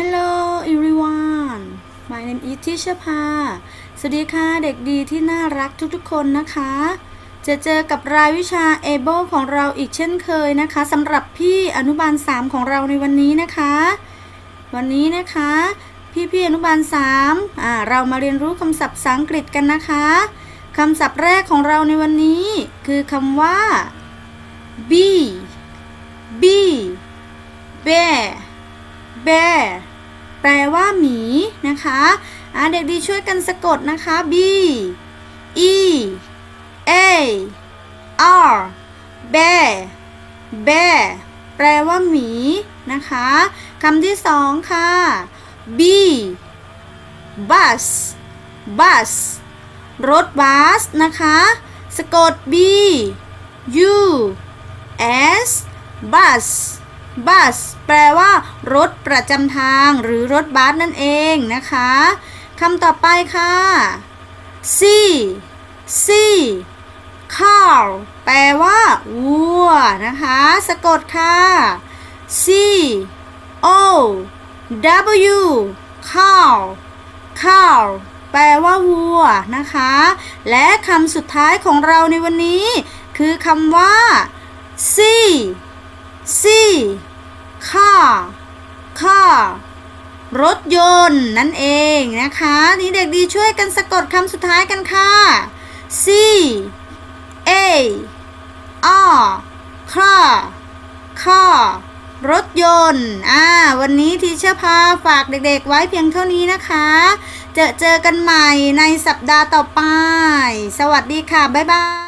Hello everyone my name is Teacher Pa สวัสดีค่ะเด็กดีที่น่ารักทุกๆคนนะคะ จะเจอกับรายวิชา Able ของเราอีกเช่นเคยนะคะสำหรับพี่อนุบาล 3 ของเราในวันนี้นะคะ วันนี้นะคะ พี่พี่ๆอนุบาล3อ่าเรามาเรียนรู้คำศัพท์ภาษาอังกฤษกันนะคะคำศัพท์แรกของเราในวันนี้ คือคำว่า b b bear bear แปลว่าหมีนะคะอ่าเด็กดีช่วยกันสะกดนะคะ b e a r bear bear แปลว่าหมีนะคะคำที่สองค่ะ b bus bus รถบัสนะคะ สะกด b u s bus bus แปลว่า รถประจำทางหรือรถบัสนั่นเองนะคะคำต่อไปค่ะ c c cow แปลว่าวัวนะคะ สะกดค่ะ c o w cow cow แปลว่าวัวนะคะ และคำสุดท้ายของเราในวันนี้ คือคำว่า c c car car รถยนต์นั่นเองนะคะ นี่เด็กดีช่วยกันสะกดคำสุดท้ายกันค่ะ c a r car car รถยนต์ อ่า วันนี้ทีเชอร์พาฝากเด็กๆไว้เพียงเท่านี้นะคะ เจอเจอกันใหม่ในสัปดาห์ต่อไป สวัสดีค่ะ บ๊ายบาย